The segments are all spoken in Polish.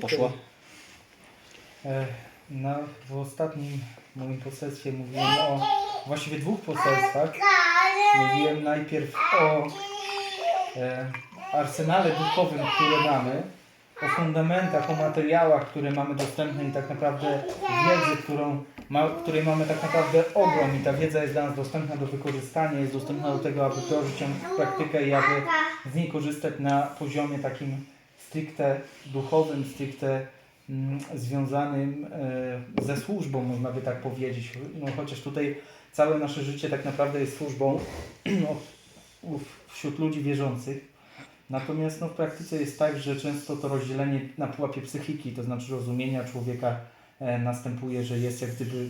poszło. E, Na, w ostatnim moim poselstwie mówiłem o właściwie dwóch poselstwach. Mówiłem najpierw o e, arsenale duchowym, które mamy, o fundamentach, o materiałach, które mamy dostępne i tak naprawdę wiedzy, którą, ma, której mamy tak naprawdę ogrom i ta wiedza jest dla nas dostępna do wykorzystania, jest dostępna do tego, aby wdrożyć ją w praktykę i aby z niej korzystać na poziomie takim stricte duchowym, stricte mm, związanym e, ze służbą, można by tak powiedzieć. No, chociaż tutaj całe nasze życie tak naprawdę jest służbą no, wśród ludzi wierzących. Natomiast no, w praktyce jest tak, że często to rozdzielenie na pułapie psychiki, to znaczy rozumienia człowieka e, następuje, że jest jak gdyby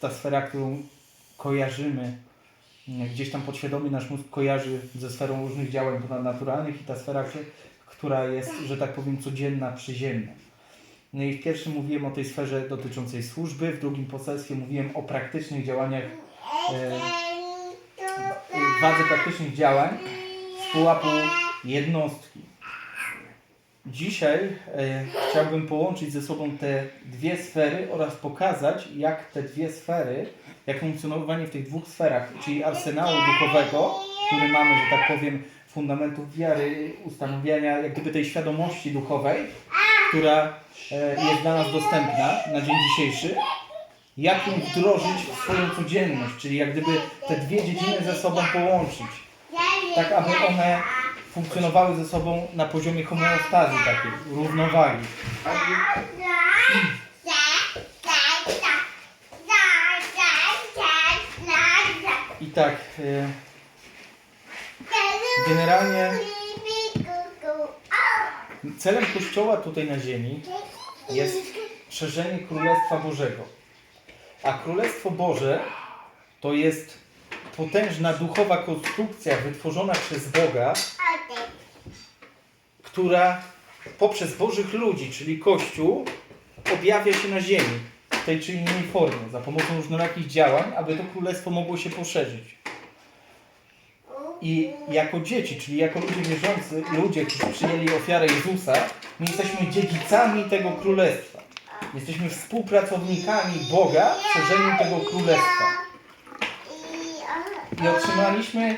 ta sfera, którą kojarzymy, gdzieś tam podświadomie nasz mózg kojarzy ze sferą różnych działań ponadnaturalnych i ta sfera, która jest, że tak powiem, codzienna, przyziemna. No i w pierwszym mówiłem o tej sferze dotyczącej służby, w drugim poselstwie mówiłem o praktycznych działaniach, e, wadze praktycznych działań z pułapu jednostki. Dzisiaj e, chciałbym połączyć ze sobą te dwie sfery oraz pokazać, jak te dwie sfery, jak funkcjonowanie w tych dwóch sferach, czyli arsenału duchowego, który mamy, że tak powiem, fundamentów wiary, ustanowienia jak gdyby tej świadomości duchowej, która e, jest dla nas dostępna na dzień dzisiejszy, jak ją wdrożyć w swoją codzienność, czyli jak gdyby te dwie dziedziny ze sobą połączyć, tak aby one funkcjonowały ze sobą na poziomie homeostazy takiej, równowagi. I tak, e, generalnie celem Kościoła tutaj na ziemi jest szerzenie Królestwa Bożego. A Królestwo Boże to jest potężna duchowa konstrukcja wytworzona przez Boga, która poprzez Bożych ludzi, czyli Kościół, objawia się na ziemi w tej czy innej formie, za pomocą różnorakich działań, aby to królestwo mogło się poszerzyć. I jako dzieci, czyli jako ludzie wierzący, ludzie, którzy przyjęli ofiarę Jezusa, my jesteśmy dziedzicami tego królestwa. Jesteśmy współpracownikami Boga w szerzeniu tego królestwa. I otrzymaliśmy,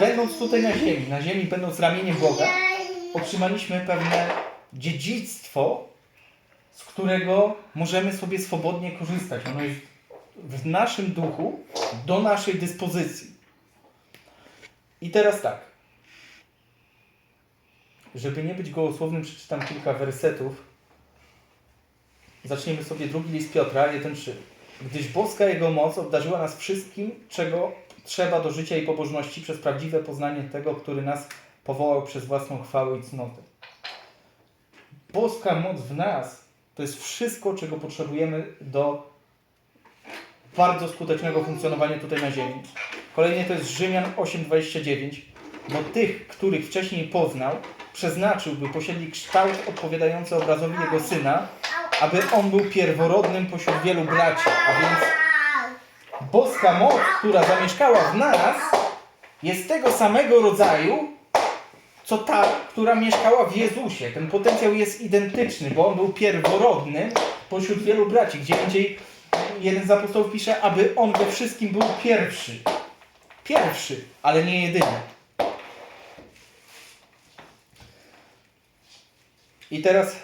będąc tutaj na ziemi, na ziemi będąc ramieniem Boga, otrzymaliśmy pewne dziedzictwo, z którego możemy sobie swobodnie korzystać. Ono jest w naszym duchu, do naszej dyspozycji. I teraz tak. Żeby nie być gołosłownym, przeczytam kilka wersetów. Zaczniemy sobie drugi list Piotra, 1-3. Gdyż boska Jego moc obdarzyła nas wszystkim, czego trzeba do życia i pobożności przez prawdziwe poznanie tego, który nas powołał przez własną chwałę i cnotę. Boska moc w nas to jest wszystko, czego potrzebujemy do bardzo skutecznego funkcjonowania tutaj na ziemi. Kolejnie to jest Rzymian 8:29. Bo tych, których wcześniej poznał, przeznaczył, by posiedli kształt odpowiadający obrazowi Jego Syna, aby On był pierworodnym pośród wielu braci. A więc boska moc, która zamieszkała w nas, jest tego samego rodzaju, co ta, która mieszkała w Jezusie. Ten potencjał jest identyczny, bo On był pierworodny pośród wielu braci. Gdzie indziej jeden z apostołów pisze, aby On we wszystkim był pierwszy. Pierwszy, ale nie jedyny. I teraz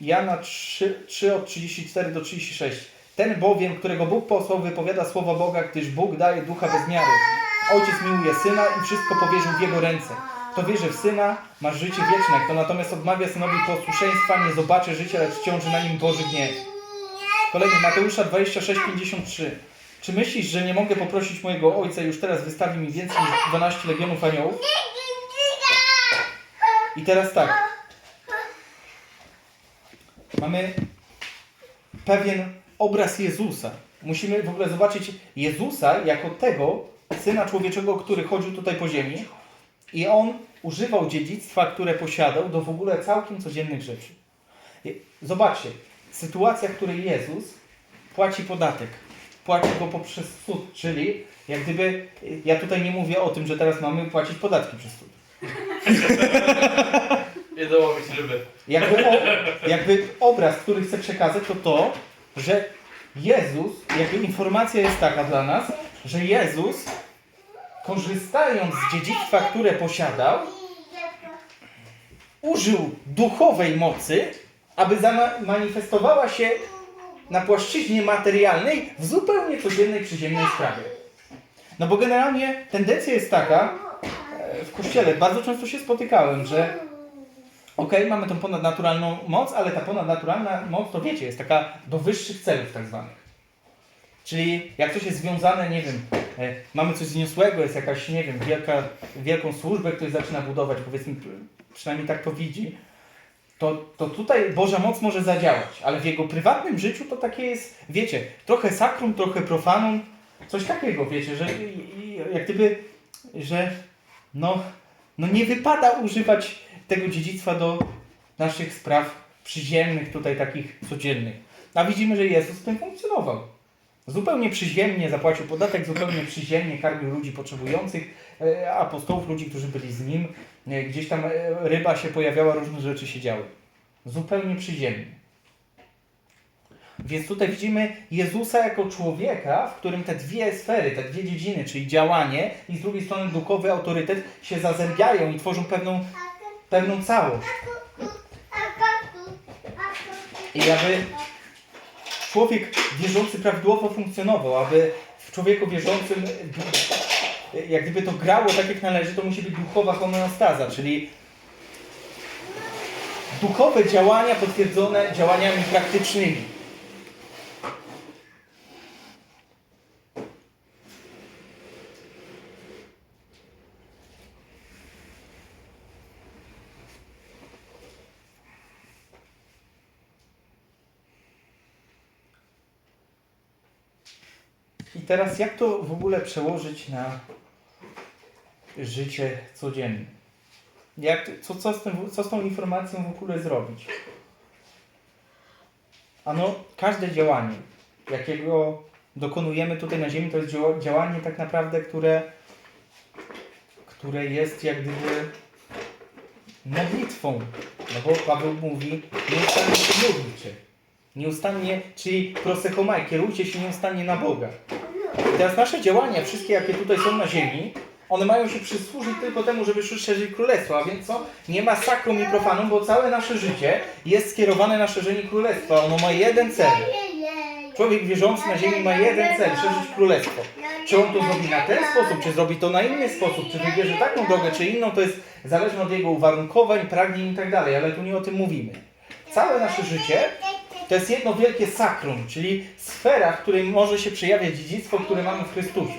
Jana 3, 3 od 34 do 36. Ten bowiem, którego Bóg posłał, wypowiada słowa Boga, gdyż Bóg daje ducha bez miary. Ojciec miłuje syna i wszystko powierzył w jego ręce. Kto wierzy w syna, ma życie wieczne. Kto natomiast odmawia synowi posłuszeństwa, nie zobaczy życia, lecz ciąży na nim Boży gniew. Kolejny Mateusza 26:53. Czy myślisz, że nie mogę poprosić mojego ojca, już teraz wystawi mi więcej niż 12 legionów aniołów? I teraz tak. Mamy pewien obraz Jezusa. Musimy w ogóle zobaczyć Jezusa jako tego syna człowieczego, który chodził tutaj po ziemi i on używał dziedzictwa, które posiadał do w ogóle całkiem codziennych rzeczy. Zobaczcie, sytuacja, w której Jezus płaci podatek. Płaci go poprzez cud, czyli jak gdyby, ja tutaj nie mówię o tym, że teraz mamy płacić podatki przez cud. Idę łowić ryby. Jakby, o, jakby obraz, który chcę przekazać, to to, że Jezus, jakby informacja jest taka dla nas, że Jezus, korzystając z dziedzictwa, które posiadał, użył duchowej mocy, aby zamanifestowała się na płaszczyźnie materialnej w zupełnie codziennej, przyziemnej sprawie. No bo generalnie tendencja jest taka, e, w kościele bardzo często się spotykałem, że okej, mamy tą ponadnaturalną moc, ale ta ponadnaturalna moc, to wiecie, jest taka do wyższych celów tak zwanych. Czyli jak coś jest związane, nie wiem, e, mamy coś zniosłego, jest jakaś, nie wiem, wielka, wielką służbę, ktoś zaczyna budować, powiedzmy, przynajmniej tak to widzi, to, to tutaj Boża moc może zadziałać, ale w jego prywatnym życiu to takie jest, wiecie, trochę sakrum, trochę profanum, coś takiego, wiecie, że i, i, jak gdyby, że no, no nie wypada używać tego dziedzictwa do naszych spraw przyziemnych, tutaj takich codziennych. A widzimy, że Jezus w tym funkcjonował. Zupełnie przyziemnie zapłacił podatek, zupełnie przyziemnie karmił ludzi potrzebujących, e, apostołów, ludzi, którzy byli z nim. E, Gdzieś tam e, ryba się pojawiała, różne rzeczy się działy. Zupełnie przyziemnie. Więc tutaj widzimy Jezusa jako człowieka, w którym te dwie sfery, te dwie dziedziny, czyli działanie i z drugiej strony duchowy autorytet się zazębiają i tworzą pewną, pewną całość. I aby człowiek wierzący prawidłowo funkcjonował, aby w człowieku wierzącym jak gdyby to grało tak jak należy, to musi być duchowa homeostaza, czyli duchowe działania potwierdzone działaniami praktycznymi. I teraz jak to w ogóle przełożyć na życie codzienne? Jak, co, co, z tym, co z tą informacją w ogóle zrobić? Ano, każde działanie, jakiego dokonujemy tutaj na Ziemi, to jest działanie tak naprawdę, które, które jest jak gdyby modlitwą. No bo Paweł mówi, nieustannie się. Nieustannie, czyli prosechomaj, kierujcie się nieustannie na Boga. I teraz nasze działania, wszystkie jakie tutaj są na ziemi, one mają się przysłużyć tylko temu, żeby szerzyć królestwo. A więc co? Nie ma sakrum i profanum, bo całe nasze życie jest skierowane na szerzenie królestwa. Ono ma jeden cel. Człowiek wierzący na ziemi ma jeden cel, szerzyć królestwo. Czy on to zrobi na ten sposób, czy zrobi to na inny sposób, czy wybierze taką drogę, czy inną, to jest zależne od jego uwarunkowań, pragnień i tak dalej, ale tu nie o tym mówimy. Całe nasze życie to jest jedno wielkie sakrum, czyli sfera, w której może się przejawiać dziedzictwo, które mamy w Chrystusie.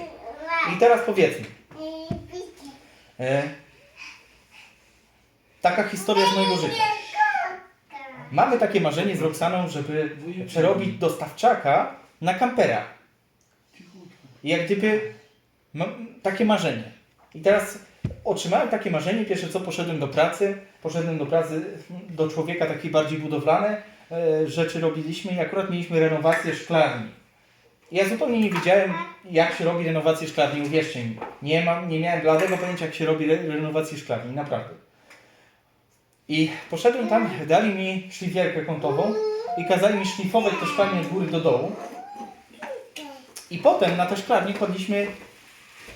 I teraz powiedzmy, e, taka historia z mojego życia. Mamy takie marzenie z Roxaną, żeby przerobić dostawczaka na kampera. Jak gdyby mam takie marzenie. I teraz otrzymałem takie marzenie, pierwsze co poszedłem do pracy, poszedłem do pracy do człowieka takiej bardziej budowlane, e, rzeczy robiliśmy i akurat mieliśmy renowację szklarni. Ja zupełnie nie wiedziałem, jak się robi renowację szklarni, uwierzcie mi. Nie, mam, nie miałem bladego pojęcia, jak się robi re renowację szklarni, naprawdę. I poszedłem tam, dali mi szlifierkę kątową i kazali mi szlifować te szklarnie od góry do dołu. I potem na te szklarnie kładliśmy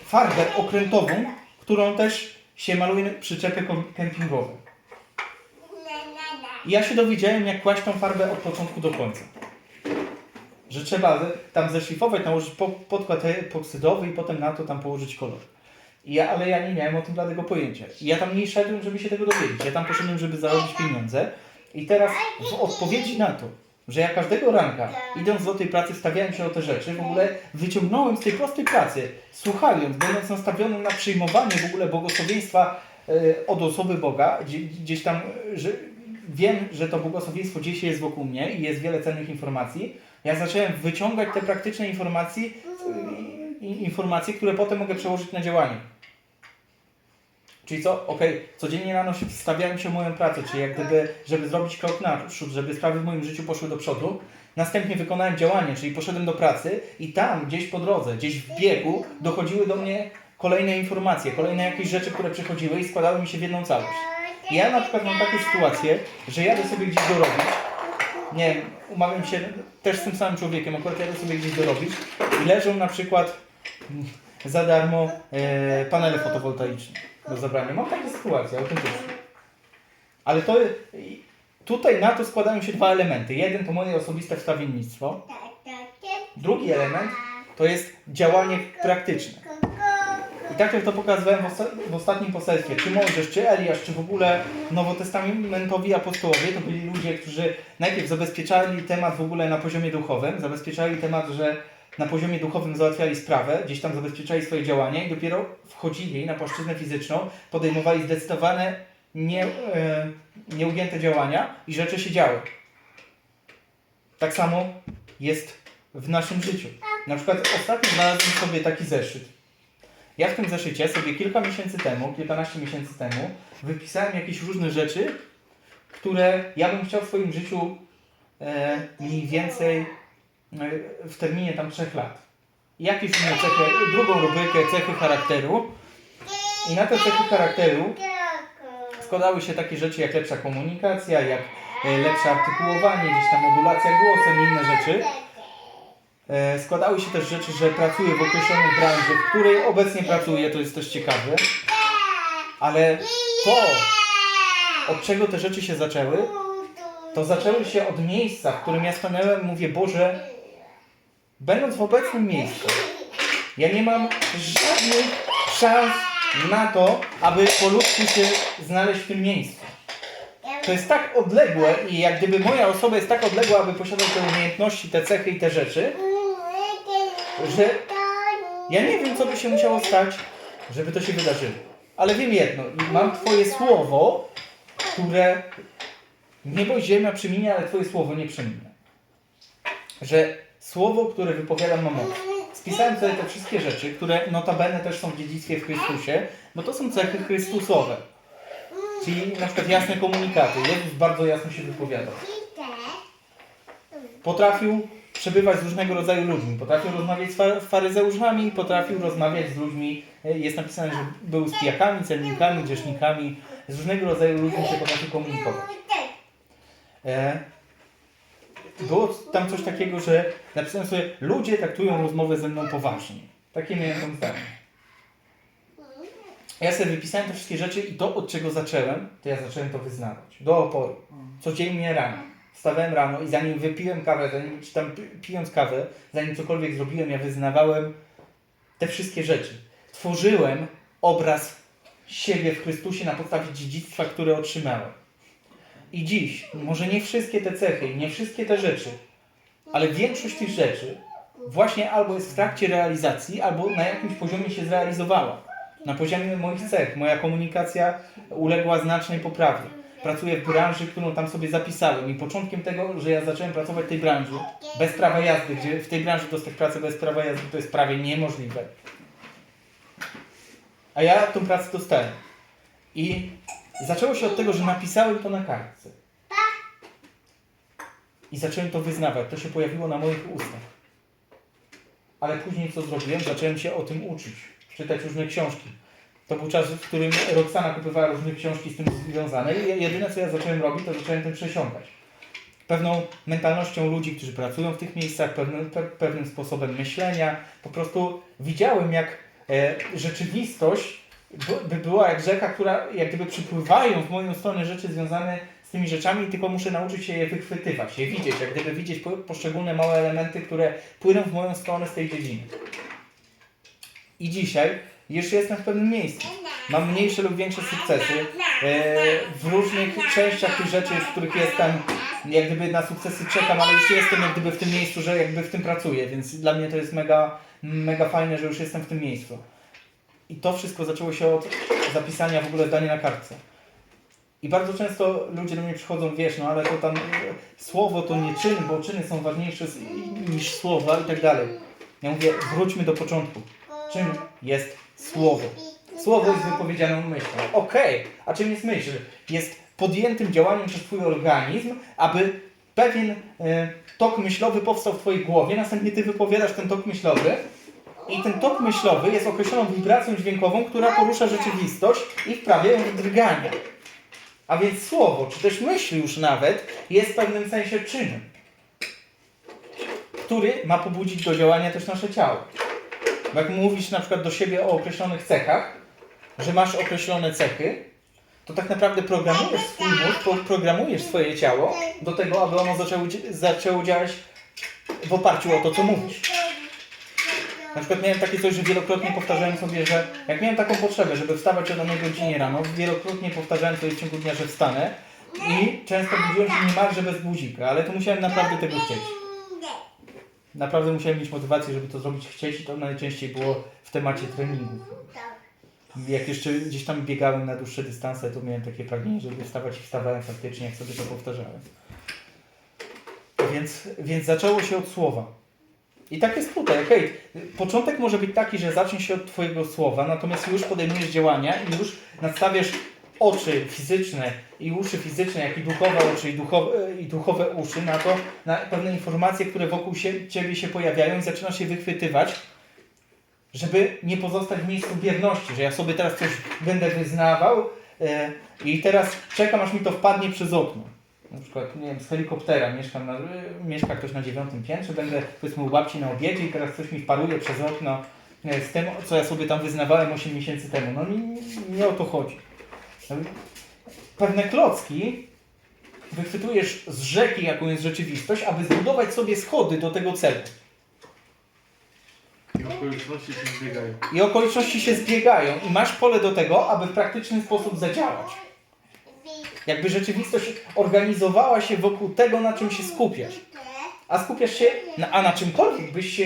farbę okrętową, którą też się maluje przyczepy kempingowe. I ja się dowiedziałem, jak kłaść tą farbę od początku do końca. Że trzeba ze- tam zeszlifować, nałożyć po- podkład epoksydowy i potem na to tam położyć kolor. I ja, ale ja nie miałem o tym żadnego pojęcia. I ja tam nie szedłem, żeby się tego dowiedzieć. Ja tam poszedłem, żeby zarobić pieniądze. I teraz w odpowiedzi na to, że ja każdego ranka, idąc do tej pracy, stawiałem się o te rzeczy, w ogóle wyciągnąłem z tej prostej pracy, słuchając, będąc nastawionym na przyjmowanie w ogóle błogosławieństwa e, od osoby Boga, gdzie, gdzieś tam, że wiem, że to błogosławieństwo gdzieś jest wokół mnie i jest wiele cennych informacji, ja zacząłem wyciągać te praktyczne informacje, e, informacje, które potem mogę przełożyć na działanie. Czyli co? Okej, codziennie rano się wstawiałem się moją pracę, czyli jak gdyby, żeby zrobić krok naprzód, żeby sprawy w moim życiu poszły do przodu. Następnie wykonałem działanie, czyli poszedłem do pracy i tam, gdzieś po drodze, gdzieś w biegu, dochodziły do mnie kolejne informacje, kolejne jakieś rzeczy, które przychodziły i składały mi się w jedną całość. Ja na przykład mam takie sytuacje, że jadę sobie gdzieś dorobić, nie wiem, umawiam się też z tym samym człowiekiem, akurat jadę sobie gdzieś dorobić i leżą na przykład mm, za darmo e, panele fotowoltaiczne do zabrania. Mam takie sytuacje, autentycznie. Ale to tutaj na to składają się dwa elementy. Jeden to moje osobiste wstawiennictwo, drugi element to jest działanie praktyczne. Tak jak to pokazywałem w, osta- w ostatnim poselstwie, czy Mojżesz, czy Eliasz, czy w ogóle nowotestamentowi apostołowie, to byli ludzie, którzy najpierw zabezpieczali temat w ogóle na poziomie duchowym, zabezpieczali temat, że na poziomie duchowym załatwiali sprawę, gdzieś tam zabezpieczali swoje działania i dopiero wchodzili na płaszczyznę fizyczną, podejmowali zdecydowane, nie, e, nieugięte działania i rzeczy się działy. Tak samo jest w naszym życiu. Na przykład ostatnio znalazłem sobie taki zeszyt. Ja w tym zeszycie sobie kilka miesięcy temu, kilkanaście miesięcy temu, wypisałem jakieś różne rzeczy, które ja bym chciał w swoim życiu e, mniej więcej e, w terminie tam trzech lat. Jakieś inne cechy, drugą rubrykę cechy charakteru. I na te cechy charakteru składały się takie rzeczy jak lepsza komunikacja, jak e, lepsze artykułowanie, gdzieś tam modulacja głosem i inne rzeczy. E, Składały się też rzeczy, że pracuję w określonej branży, w której obecnie pracuję, to jest też ciekawe. Ale to, od czego te rzeczy się zaczęły, to zaczęły się od miejsca, w którym ja stanąłem i mówię, Boże, będąc w obecnym miejscu, ja nie mam żadnych szans na to, aby po ludzku się znaleźć w tym miejscu. To jest tak odległe i jak gdyby moja osoba jest tak odległa, aby posiadać te umiejętności, te cechy i te rzeczy, że ja nie wiem, co by się musiało stać, żeby to się wydarzyło. Ale wiem jedno, i mam Twoje słowo, które niebo i ziemia przeminie, ale Twoje słowo nie przeminie. Że słowo, które wypowiadam ma moc. Spisałem sobie te wszystkie rzeczy, które notabene też są w dziedzictwie w Chrystusie, bo to są cechy Chrystusowe. Czyli na przykład jasne komunikaty. Jezus bardzo jasno się wypowiadał. Potrafił przebywać z różnego rodzaju ludźmi. Potrafił rozmawiać z fa- faryzeuszami, potrafił rozmawiać z ludźmi, e, jest napisane, że był z pijakami, celnikami, grzesznikami, z różnego rodzaju ludźmi się potrafił komunikować. E, było tam coś takiego, że napisałem sobie, ludzie traktują rozmowę ze mną poważnie. Takie miałem tam zdanie. Ja sobie wypisałem te wszystkie rzeczy i to, od czego zacząłem, to ja zacząłem to wyznawać. Do oporu. Codziennie rano. Wstawałem rano i zanim wypiłem kawę, zanim czy tam pi- pijąc kawę, zanim cokolwiek zrobiłem, ja wyznawałem te wszystkie rzeczy. Tworzyłem obraz siebie w Chrystusie na podstawie dziedzictwa, które otrzymałem. I dziś, może nie wszystkie te cechy, nie wszystkie te rzeczy, ale większość tych rzeczy właśnie albo jest w trakcie realizacji, albo na jakimś poziomie się zrealizowała. Na poziomie moich cech, moja komunikacja uległa znacznej poprawie. Pracuję w branży, którą tam sobie zapisałem i początkiem tego, że ja zacząłem pracować w tej branży, bez prawa jazdy, gdzie w tej branży dostać pracę bez prawa jazdy to jest prawie niemożliwe. A ja tą pracę dostałem. I zaczęło się od tego, że napisałem to na kartce. I zacząłem to wyznawać. To się pojawiło na moich ustach. Ale później co zrobiłem? Zacząłem się o tym uczyć. Czytać różne książki. To był czas, w którym Roxana kupowała różne książki z tym związane i jedyne co ja zacząłem robić, to zacząłem tym przesiąkać. Pewną mentalnością ludzi, którzy pracują w tych miejscach, pewnym, pe, pewnym sposobem myślenia. Po prostu widziałem, jak e, rzeczywistość by, by była jak rzeka, która jak gdyby przypływają w moją stronę rzeczy związane z tymi rzeczami, tylko muszę nauczyć się je wychwytywać, je widzieć, jak gdyby widzieć po, poszczególne małe elementy, które płyną w moją stronę z tej dziedziny. I dzisiaj już jestem w pewnym miejscu. Mam mniejsze lub większe sukcesy e, w różnych częściach tych rzeczy, w których jestem, jak gdyby na sukcesy czekam, ale już jestem jak gdyby w tym miejscu, że jakby w tym pracuję, więc dla mnie to jest mega, mega fajne, że już jestem w tym miejscu. I to wszystko zaczęło się od zapisania w ogóle zdania na kartce. I bardzo często ludzie do mnie przychodzą, wiesz, no ale to tam e, słowo to nie czyn, bo czyny są ważniejsze niż słowa i tak dalej. Ja mówię, wróćmy do początku. Czym jest słowo? Słowo jest wypowiedzianą myślą. Okej, a czym jest myśl? Jest podjętym działaniem przez Twój organizm, aby pewien e, tok myślowy powstał w Twojej głowie, następnie Ty wypowiadasz ten tok myślowy i ten tok myślowy jest określoną wibracją dźwiękową, która porusza rzeczywistość i wprawia ją w drgania. A więc słowo, czy też myśl już nawet, jest w pewnym sensie czynem, który ma pobudzić do działania też nasze ciało. Bo Jak mówisz na przykład do siebie o określonych cechach, że masz określone cechy, to tak naprawdę programujesz swój mózg, programujesz swoje ciało do tego, aby ono zaczęło, zaczęło działać w oparciu o to, co mówisz. Na przykład miałem takie coś, że wielokrotnie powtarzałem sobie, że jak miałem taką potrzebę, żeby wstawać o danej godzinie rano, wielokrotnie powtarzałem sobie w ciągu dnia, że wstanę i często budziłem się niemalże bez guzika, ale to musiałem naprawdę tego chcieć. Naprawdę musiałem mieć motywację, żeby to zrobić chcieć i to najczęściej było w temacie treningu. Jak jeszcze gdzieś tam biegałem na dłuższe dystanse, to miałem takie pragnienie, żeby wstawać i wstawałem faktycznie, jak sobie to powtarzałem. Więc, więc zaczęło się od słowa. I tak jest tutaj, okej. Początek może być taki, że zacznie się od Twojego słowa, natomiast już podejmujesz działania i już nastawiasz oczy fizyczne i uszy fizyczne, jak i duchowe oczy i duchowe, i duchowe uszy na to, na pewne informacje, które wokół się, Ciebie się pojawiają i zaczynasz je wychwytywać, żeby nie pozostać w miejscu bierności, że ja sobie teraz coś będę wyznawał e, i teraz czekam, aż mi to wpadnie przez okno. Na przykład, nie wiem, z helikoptera mieszkam na, mieszka ktoś na dziewiątym piętrze, będę powiedzmy u babci na obiedzie i teraz coś mi wparuje przez okno e, z tym, co ja sobie tam wyznawałem 8 miesięcy temu. No nie, nie o to chodzi. Pewne klocki wychwytujesz z rzeki, jaką jest rzeczywistość, aby zbudować sobie schody do tego celu. I okoliczności się zbiegają. I okoliczności się zbiegają i masz pole do tego, aby w praktyczny sposób zadziałać. Jakby rzeczywistość organizowała się wokół tego, na czym się skupiasz. A skupiasz się, na, a na czymkolwiek byś się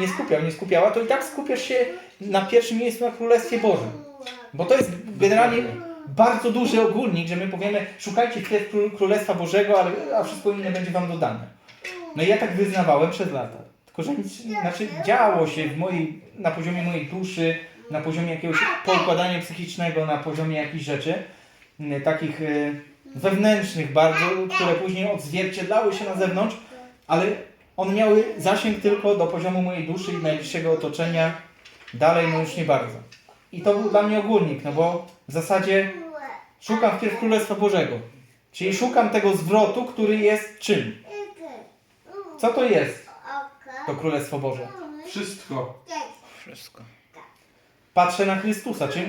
nie skupiał, nie skupiała, to i tak skupiasz się na pierwszym miejscu na Królestwie Bożym. Bo to jest generalnie bardzo duży ogólnik, że my powiemy, szukajcie wpierw Kró- Królestwa Bożego, ale, a wszystko inne będzie wam dodane. No i ja tak wyznawałem przez lata. Tylko, że nic, znaczy działo się w mojej, na poziomie mojej duszy, na poziomie jakiegoś poukładania psychicznego, na poziomie jakichś rzeczy, m, takich y, wewnętrznych bardzo, które później odzwierciedlały się na zewnątrz, ale one miały zasięg tylko do poziomu mojej duszy i najbliższego otoczenia, dalej no już nie bardzo. I to był dla mnie ogólnik, no bo w zasadzie szukam wpierw Królestwa Bożego. Czyli szukam tego zwrotu, który jest czym? Co to jest to Królestwo Boże? Wszystko. Wszystko. Patrzę na Chrystusa, czyli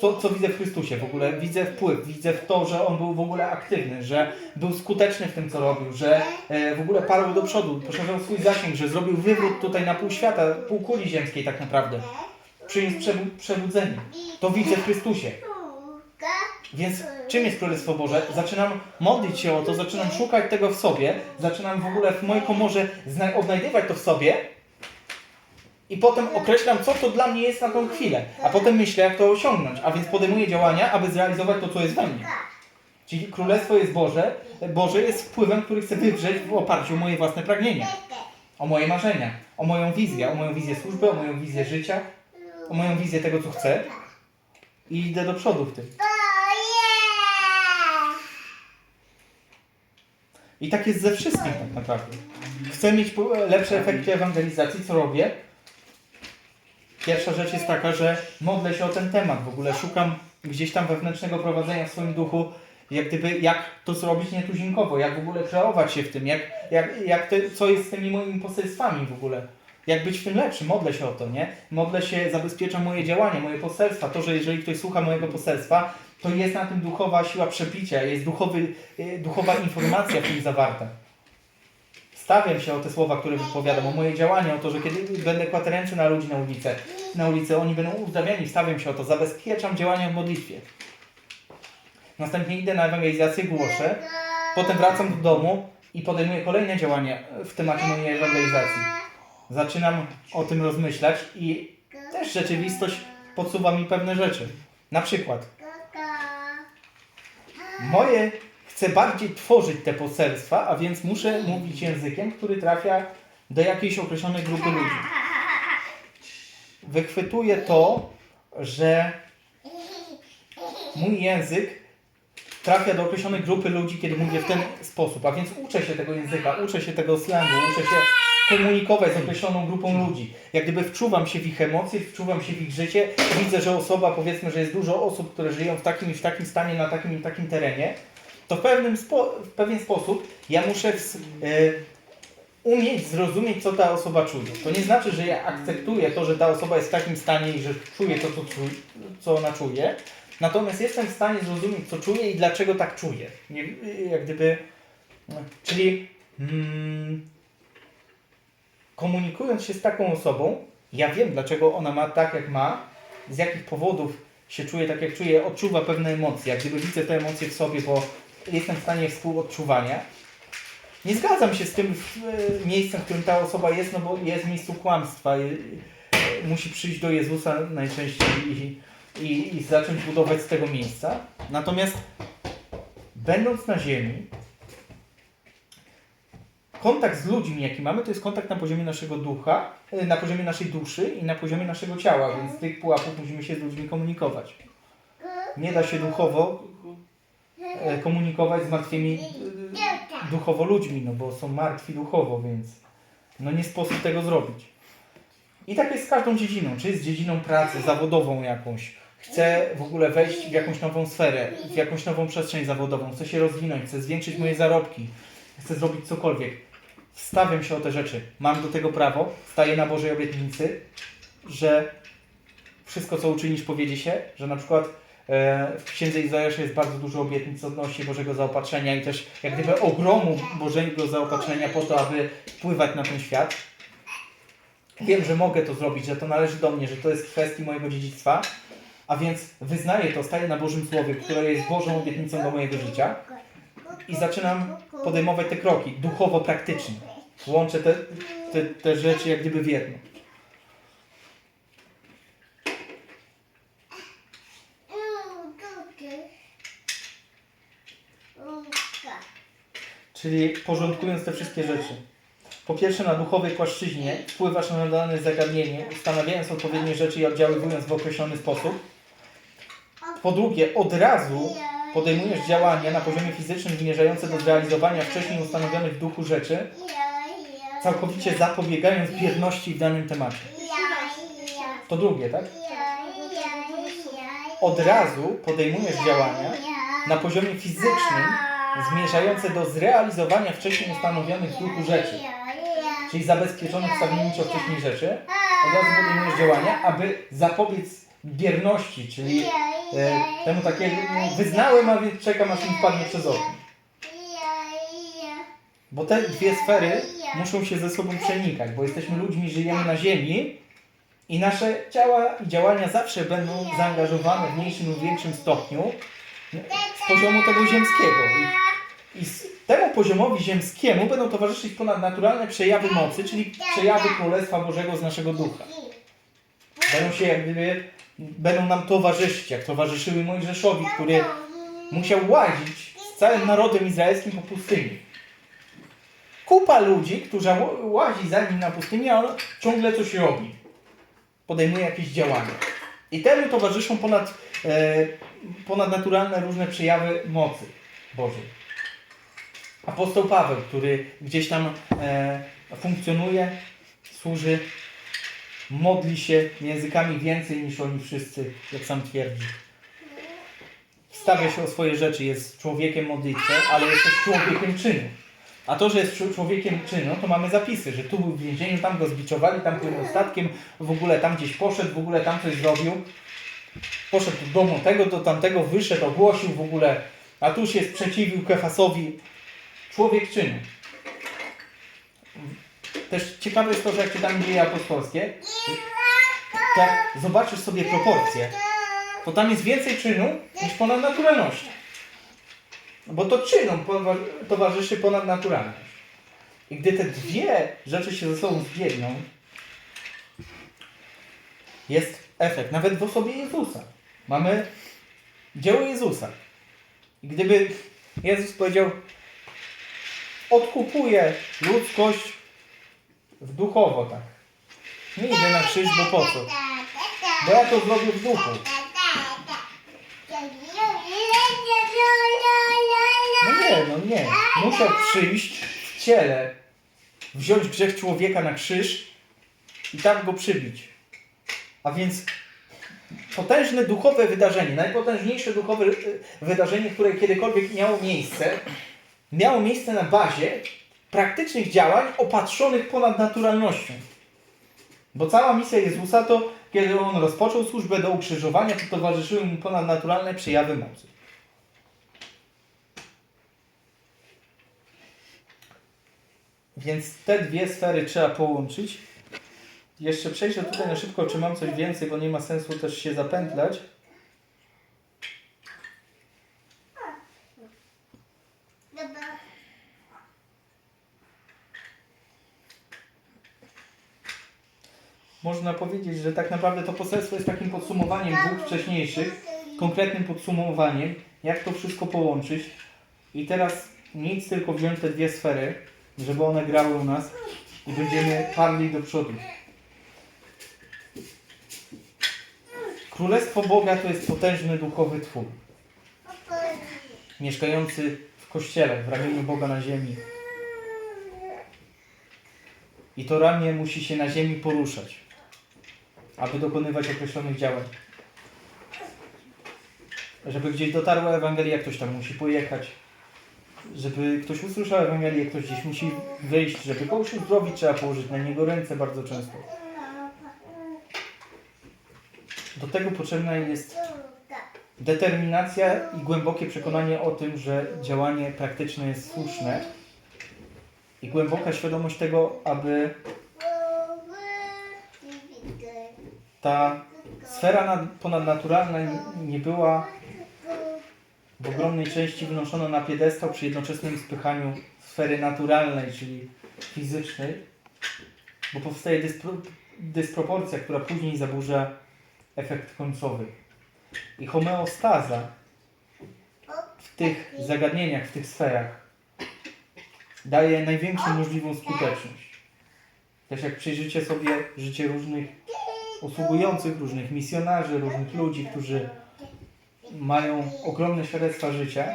co, co widzę w Chrystusie w ogóle? Widzę wpływ, widzę w to, że On był w ogóle aktywny, że był skuteczny w tym, co robił, że e, w ogóle parł do przodu, poszerzał swój zasięg, że zrobił wywrót tutaj na pół świata, pół kuli ziemskiej tak naprawdę. Przyniósł przebu- przebudzenie. To widzę w Chrystusie. Więc czym jest Królestwo Boże? Zaczynam modlić się o to, zaczynam szukać tego w sobie, zaczynam w ogóle w mojej komorze odnajdywać to w sobie i potem określam, co to dla mnie jest na tą chwilę, a potem myślę, jak to osiągnąć, a więc podejmuję działania, aby zrealizować to, co jest we mnie. Czyli Królestwo jest Boże, Boże jest wpływem, który chcę wywrzeć w oparciu o moje własne pragnienia, o moje marzenia, o moją wizję, o moją wizję służby, o moją wizję życia, o moją wizję tego, co chcę i idę do przodu w tym. I tak jest ze wszystkim tak naprawdę. Chcę mieć lepsze efekty ewangelizacji, co robię? Pierwsza rzecz jest taka, że modlę się o ten temat. W ogóle szukam gdzieś tam wewnętrznego prowadzenia w swoim duchu, jak gdyby, jak to zrobić nietuzinkowo, jak w ogóle kreować się w tym, jak, jak, jak te, co jest z tymi moimi poselstwami w ogóle. Jak być w tym lepszym, modlę się o to, nie? Modlę się, zabezpieczam moje działanie, moje poselstwa. To, że jeżeli ktoś słucha mojego poselstwa, to jest na tym duchowa siła przebicia, jest duchowy, y, duchowa informacja w tym zawarta. Stawiam się o te słowa, które wypowiadam, o moje działania, o to, że kiedy będę kładł ręce na ludzi na ulicę, na ulicy, oni będą uzdrawiani, stawiam się o to, zabezpieczam działania w modlitwie. Następnie idę na ewangelizację, głoszę, potem wracam do domu i podejmuję kolejne działania w temacie mojej ewangelizacji. Zaczynam o tym rozmyślać i też rzeczywistość podsuwa mi pewne rzeczy. Na przykład, moje chcę bardziej tworzyć te poselstwa, a więc muszę mówić językiem, który trafia do jakiejś określonej grupy ludzi. Wychwytuję to, że mój język trafia do określonej grupy ludzi, kiedy mówię w ten sposób, a więc uczę się tego języka, uczę się tego slangu, uczę się komunikować z określoną grupą ludzi. Jak gdyby wczuwam się w ich emocje, wczuwam się w ich życie, widzę, że osoba, powiedzmy, że jest dużo osób, które żyją w takim i w takim stanie, na takim i takim terenie, to w, pewnym spo, w pewien sposób ja muszę ws- e, umieć zrozumieć, co ta osoba czuje. To nie znaczy, że ja akceptuję to, że ta osoba jest w takim stanie i że czuje to, co, co ona czuje. Natomiast jestem w stanie zrozumieć, co czuje i dlaczego tak czuje. Jak gdyby, czyli mm, komunikując się z taką osobą, ja wiem, dlaczego ona ma tak, jak ma, z jakich powodów się czuje tak, jak czuje, odczuwa pewne emocje. Jak gdyby widzę te emocje w sobie, bo jestem w stanie współodczuwania. Nie zgadzam się z tym e, miejscem, w którym ta osoba jest, no bo jest w miejscu kłamstwa. e, Musi przyjść do Jezusa najczęściej i, i, i zacząć budować z tego miejsca. Natomiast będąc na ziemi, kontakt z ludźmi, jaki mamy, to jest kontakt na poziomie naszego ducha, e, na poziomie naszej duszy i na poziomie naszego ciała, więc z tych pułapów musimy się z ludźmi komunikować. Nie da się duchowo e, komunikować z martwymi e, duchowo ludźmi, no bo są martwi duchowo, więc no nie sposób tego zrobić. I tak jest z każdą dziedziną, czy jest dziedziną pracy zawodową jakąś, chcę w ogóle wejść w jakąś nową sferę, w jakąś nową przestrzeń zawodową, chcę się rozwinąć, chcę zwiększyć moje zarobki, chcę zrobić cokolwiek. Wstawiam się o te rzeczy, mam do tego prawo, staję na Bożej obietnicy, że wszystko co uczynisz powiedzie się, że na przykład e, w Księdze Izajasza jest bardzo dużo obietnic odnośnie Bożego zaopatrzenia i też jak gdyby ogromu Bożego zaopatrzenia po to, aby wpływać na ten świat. Wiem, że mogę to zrobić, że to należy do mnie, że to jest kwestii mojego dziedzictwa, a więc wyznaję to, staję na Bożym Słowie, które jest Bożą obietnicą do mojego życia i zaczynam podejmować te kroki duchowo praktycznie. Łączę te, te, te rzeczy jak gdyby w jedno. Czyli porządkując te wszystkie rzeczy. Po pierwsze na duchowej płaszczyźnie wpływasz na dane zagadnienie, ustanawiając odpowiednie rzeczy i oddziaływując w określony sposób. Po drugie, od razu podejmujesz działania na poziomie fizycznym zmierzające do zrealizowania wcześniej ustanowionych w duchu rzeczy, całkowicie zapobiegając bierności w danym temacie. To drugie, tak? Od razu podejmujesz działania na poziomie fizycznym zmierzające do zrealizowania wcześniej ustanowionych w duchu rzeczy, czyli zabezpieczonych stawienniczo wcześniej rzeczy. Od razu podejmujesz działania, aby zapobiec bierności, czyli e, temu takiemu wyznałem, a więc czekam aż mi wpadnie przez okno. Bo te dwie sfery muszą się ze sobą przenikać, bo jesteśmy ludźmi, żyjemy na ziemi i nasze ciała i działania zawsze będą zaangażowane w mniejszym lub większym stopniu z poziomu tego ziemskiego. I, i temu poziomowi ziemskiemu będą towarzyszyć ponadnaturalne przejawy mocy, czyli przejawy Królestwa Bożego z naszego ducha. Będą się jak gdyby, będą nam towarzyszyć, jak towarzyszyły Mojżeszowi, który musiał łazić z całym narodem izraelskim po pustyni. Kupa ludzi, którzy łazi za nim na pustyni, a on ciągle coś robi. Podejmuje jakieś działania. I temu towarzyszą ponad, e, ponadnaturalne różne przejawy mocy Bożej. Apostoł Paweł, który gdzieś tam e, funkcjonuje, służy, modli się językami więcej niż oni wszyscy, jak sam twierdzi. Stawia się o swoje rzeczy, jest człowiekiem modlitwy, ale jest też człowiekiem czynu. A to, że jest czł- człowiekiem czynu, to mamy zapisy, że tu był w więzieniu, tam go zbiczowali, tam płynął statkiem, w ogóle tam gdzieś poszedł, w ogóle tam coś zrobił. Poszedł do domu tego, do tamtego, wyszedł, ogłosił w ogóle, a tu się sprzeciwił Kefasowi. Człowiek czynu. Też ciekawe jest to, że jak czytamy dzieje apostolskie, to jak zobaczysz sobie proporcje, to tam jest więcej czynu niż ponadnaturalności. Bo to czynom towarzyszy ponadnaturalność. I gdy te dwie rzeczy się ze sobą zbiegną, jest efekt. Nawet w osobie Jezusa. Mamy dzieło Jezusa. I gdyby Jezus powiedział, odkupuję ludzkość w duchowo tak. Nie idę na krzyż, bo po co? Bo ja to zrobię w duchu. No nie, no nie. Muszę przyjść w ciele wziąć grzech człowieka na krzyż i tam go przybić. A więc potężne duchowe wydarzenie, najpotężniejsze duchowe y, wydarzenie, które kiedykolwiek miało miejsce, miało miejsce na bazie praktycznych działań opatrzonych ponadnaturalnością. Bo cała misja Jezusa to, kiedy On rozpoczął służbę do ukrzyżowania, to towarzyszyły Mu ponadnaturalne przejawy mocy. Więc te dwie sfery trzeba połączyć. Jeszcze przejrzę tutaj na szybko, czy mam coś więcej, bo nie ma sensu też się zapętlać. Można powiedzieć, że tak naprawdę to poselstwo jest takim podsumowaniem dwóch wcześniejszych, konkretnym podsumowaniem, jak to wszystko połączyć. I teraz nic tylko wziąć te dwie sfery, żeby one grały u nas i będziemy parli do przodu. Królestwo Boga to jest potężny duchowy twór, mieszkający w kościele, w ramieniu Boga na ziemi. I to ramię musi się na ziemi poruszać, aby dokonywać określonych działań. Żeby gdzieś dotarła Ewangelia, ktoś tam musi pojechać. Żeby ktoś usłyszał Ewangelię, ktoś gdzieś musi wyjść. Żeby kogoś uzdrowić, trzeba położyć na niego ręce bardzo często. Do tego potrzebna jest determinacja i głębokie przekonanie o tym, że działanie praktyczne jest słuszne i głęboka świadomość tego, aby ta sfera nad, ponadnaturalna nie, była w ogromnej części wynoszona na piedestał przy jednoczesnym spychaniu sfery naturalnej, czyli fizycznej, bo powstaje dyspro, dysproporcja, która później zaburza efekt końcowy. I homeostaza w tych zagadnieniach, w tych sferach daje największą możliwą skuteczność. Też jak przyjrzycie sobie życie różnych usługujących, różnych misjonarzy, różnych ludzi, którzy mają ogromne świadectwa życia,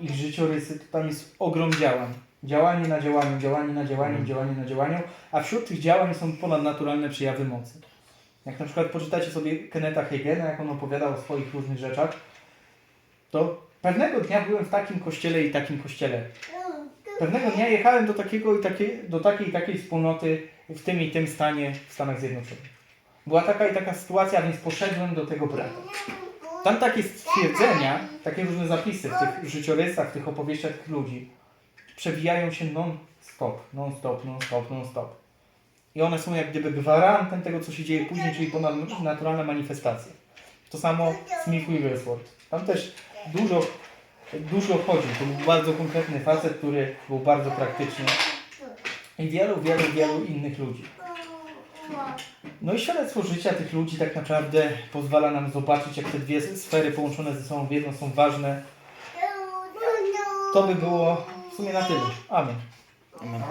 ich życiorysy, to tam jest ogrom działań. Działanie na działaniu, działanie na działaniu, działanie na działaniu, a wśród tych działań są ponadnaturalne przejawy mocy. Jak na przykład poczytacie sobie Keneta Hagena, jak on opowiadał o swoich różnych rzeczach, to pewnego dnia byłem w takim kościele i takim kościele. Pewnego dnia jechałem do, takiego i takiej, do takiej i takiej wspólnoty w tym i tym stanie w Stanach Zjednoczonych. Była taka i taka sytuacja, więc poszedłem do tego brata. Tam takie stwierdzenia, takie różne zapisy w tych życiorysach, w tych opowieściach tych ludzi przewijają się non-stop, non-stop, non-stop, non-stop. I one są jak gdyby gwarantem tego, co się dzieje później, czyli ponadnaturalna manifestacja. To samo Smith Wigglesworth. Tam też dużo, dużo chodzi. To był bardzo konkretny facet, który był bardzo praktyczny. I wielu, wielu, wielu innych ludzi. No i świadectwo życia tych ludzi tak naprawdę pozwala nam zobaczyć, jak te dwie sfery połączone ze sobą w jedno są ważne. To by było w sumie na tyle. Amen. Amen.